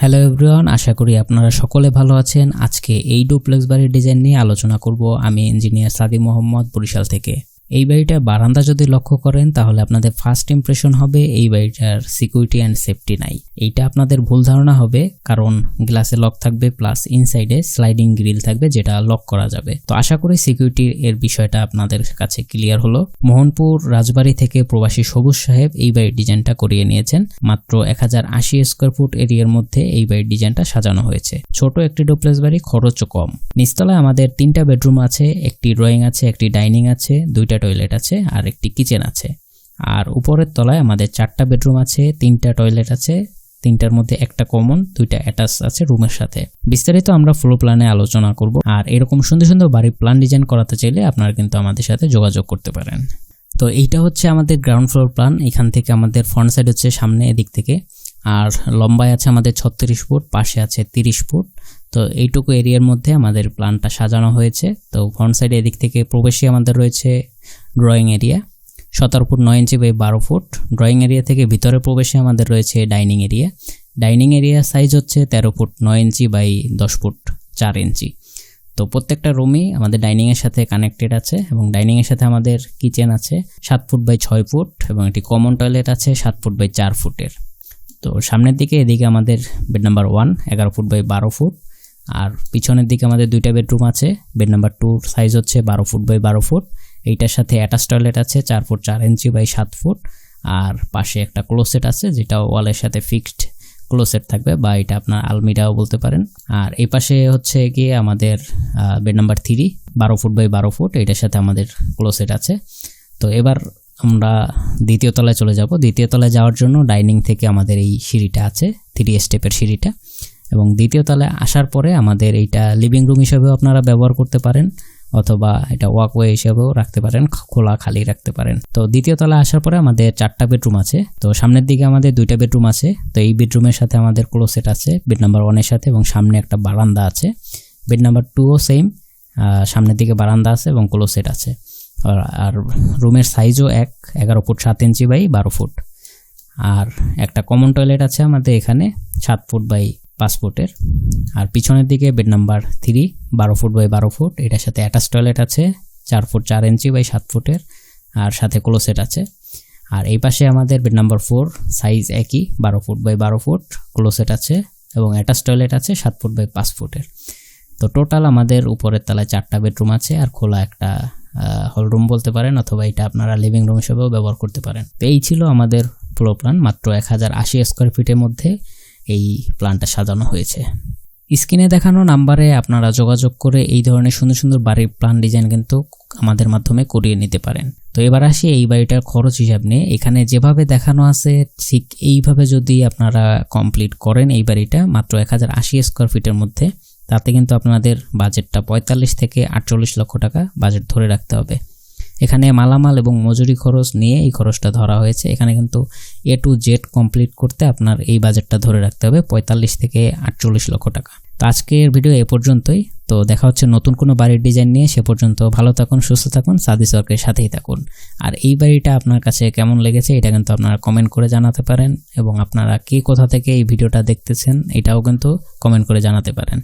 Hello everyone আশা করি আপনারা সকলে ভালো আছেন। আজকে এই ডুপ্লেক্স বাড়ির ডিজাইন নিয়ে আলোচনা করব। আমি ইঞ্জিনিয়ার সাদি মোহাম্মদ বরিশাল থেকে। এই বাড়িটার বারান্দা যদি লক্ষ্য করেন, তাহলে আপনাদের ফার্স্ট ইমপ্রেশন হবে এই বাড়িটার সিকিউরিটি অ্যান্ড সেফটি নাই। এইটা আপনাদের ভুল ধারণা হবে, কারণ গ্লাসে লক থাকবে প্লাস ইনসাইডে স্লাইডিং গ্রিল থাকবে, যেটা লক করা যাবে। তো আশা করি সিকিউরিটি এর বিষয়টা আপনাদের কাছে ক্লিয়ার হলো। মোহনপুর রাজবাড়ি থেকে প্রবাসী সবুজ সাহেব এই বাড়ির ডিজাইনটা করিয়ে নিয়েছেন। মাত্র এক হাজার আশি স্কোয়ার ফুট এরিয়ার মধ্যে এই বাড়ির ডিজাইনটা সাজানো হয়েছে। ছোট একটি ডুপ্লেক্স বাড়ি, খরচও কম। নিচতলায় আমাদের তিনটা বেডরুম আছে, একটি ড্রয়িং আছে, একটি ডাইনিং আছে, দুইটা টয়লেট আছে আর একটি কিচেন আছে। আর উপরের তলায় আমাদের চারটা বেডরুম আছে, তিনটা টয়লেট আছে, তিনটার মধ্যে একটা কমন দুইটা অ্যাটাচ আছে রুমের সাথে। বিস্তারিত আমরা ফ্লো প্ল্যানে আলোচনা করব। আর এরকম সুন্দর সুন্দর বাড়ির প্ল্যান ডিজাইন করাতে চাইলে আপনারা কিন্তু আমাদের সাথে যোগাযোগ করতে পারেন। তো এইটা হচ্ছে আমাদের গ্রাউন্ড ফ্লোর প্ল্যান এখান থেকে আমাদের ফ্রন্ট সাইড হচ্ছে সামনে এদিক থেকে। আর লম্বায় আছে আমাদের ছত্রিশ ফুট, পাশে আছে তিরিশ ফুট। তো এইটুকু এরিয়ার মধ্যে আমাদের প্ল্যানটা সাজানো হয়েছে। তো ফ্রন্ট সাইডে এদিক থেকে প্রবেশই আমাদের রয়েছে। ড্রয়িং এরিয়া সতেরো ফুট নয় ইঞ্চি বাই বারো ফুট। ড্রয়িং এরিয়া থেকে ভিতরে প্রবেশে আমাদের রয়েছে dining area dining area size হচ্ছে তেরো ফুট নয় ইঞ্চি বাই দশ ফুট চার ইঞ্চি তো প্রত্যেকটা রুমই আমাদের ডাইনিংয়ের সাথে কানেক্টেড আছে এবং ডাইনিংয়ের সাথে আমাদের কিচেন আছে সাত ফুট বাই ছয় ফুট এবং একটি কমন টয়লেট আছে সাত ফুট বাই চার ফুটের। তো সামনের দিকে এদিকে আমাদের বেড নাম্বার ওয়ান এগারো ফুট বাই বারো ফুট। আর পিছনের দিকে আমাদের দুইটা বেডরুম আছে। বেড নাম্বার টুর সাইজ হচ্ছে বারো ফুট বাই বারো ফুট। এইটার সাথে অ্যাটাচ টয়লেট আছে, চার ফুট চার ইঞ্চি বাই সাত ফুট আর পাশে একটা ক্লোসেট আছে যেটা ওয়ালের সাথে ফিক্সড ক্লোসেট থাকবে, বা এটা আপনার আলমিরাও বলতে পারেন। আর এই পাশে হচ্ছে গিয়ে আমাদের বেড নাম্বার থ্রি বারো ফুট বাই বারো ফুট এটার সাথে আমাদের ক্লোসেট আছে। তো এবার আমরা দ্বিতীয় তলায় চলে যাব। দ্বিতীয় তলায় যাওয়ার জন্য ডাইনিং থেকে আমাদের এই সিঁড়িটা আছে থ্রি স্টেপের সিঁড়িটা। এবং দ্বিতীয় তলায় আসার পরে আমাদের এইটা লিভিং রুম হিসেবেও আপনারা ব্যবহার করতে পারেন। অথবা এটা ওয়াকওয়ে হিসেবেও রাখতে পারেন খোলা খালি রাখতে পারেন। তো দ্বিতীয় তলায় আসার পরে আমাদের চারটা বেডরুম আছে। তো সামনের দিকে আমাদের দুইটা বেডরুম আছে। তো এই বেডরুমের সাথে আমাদের ক্লোসেট আছে বেড নাম্বার ওয়ানের সাথে এবং সামনে একটা বারান্দা আছে। বেড নাম্বার টুও সেম সামনের দিকে বারান্দা আছে এবং ক্লোসেট আছে। আর রুমের সাইজও এক, এগারো ফুট সাত ইঞ্চি বাই বারো ফুট। আর একটা কমন টয়লেট আছে আমাদের এখানে, সাত ফুট বাই পাঁচ ফুটের আর পিছনের দিকে বেড নাম্বার থ্রি বারো ফুট বাই বারো ফুট, এটার সাথে অ্যাটাচ টয়লেট আছে, চার ফুট চার ইঞ্চি বাই সাত ফুটের, আর সাথে ক্লোসেট আছে। আর এই পাশে আমাদের বেড নাম্বার ফোর সাইজ একই, বারো ফুট বাই বারো ফুট ক্লোসেট আছে এবং অ্যাটাচ টয়লেট আছে, সাত ফুট বাই পাঁচ ফুটের। তো টোটাল আমাদের উপরের তলায় চারটা বেডরুম আছে, আর খোলা একটা হল রুম বলতে পারেন, অথবা এটা আপনারা লিভিং রুম হিসেবেও ব্যবহার করতে পারেন। তো এই ছিল আমাদের ফ্লো প্ল্যান মাত্র এক হাজার আশি স্কোয়ার ফিটের মধ্যে। এই প্ল্যানটা সাজানো হয়েছে। স্ক্রিনে দেখানো নাম্বারে আপনারা যোগাযোগ করে এই ধরনের সুন্দর সুন্দর বাড়ির প্ল্যান ডিজাইন কিন্তু আমাদের মাধ্যমে করিয়ে নিতে পারেন। তো এবার আসি এই বাড়িটার খরচ হিসাব নিয়ে। এখানে যেভাবে দেখানো আছে, ঠিক এইভাবে যদি আপনারা কমপ্লিট করেন এই বাড়িটা, মাত্র এক হাজার আশি স্কোয়ার ফিটের মধ্যে, তাতে কিন্তু আপনাদের বাজেটটা পঁয়তাল্লিশ থেকে আটচল্লিশ লক্ষ টাকা বাজেট ধরে রাখতে হবে। এখানে মালামাল এবং মজুরি খরচ নিয়ে এই খরচটা ধরা হয়েছে। এখানে কিন্তু এ টু জেড কমপ্লিট করতে আপনার এই বাজেটটা ধরে রাখতে হবে, পঁয়তাল্লিশ থেকে আটচল্লিশ লক্ষ টাকা। তো আজকের ভিডিও এ পর্যন্তই। তো দেখা হচ্ছে নতুন কোনো বাড়ির ডিজাইন নিয়ে। সে পর্যন্ত ভালো থাকুন, সুস্থ থাকুন, সাদি সরকারের সাথেই থাকুন। আর এই বাড়িটা আপনার কাছে কেমন লেগেছে এটা কিন্তু আপনারা কমেন্ট করে জানাতে পারেন এবং আপনারা কে কোথা থেকে এই ভিডিওটা দেখতেছেন এটাও কিন্তু কমেন্ট করে জানাতে পারেন।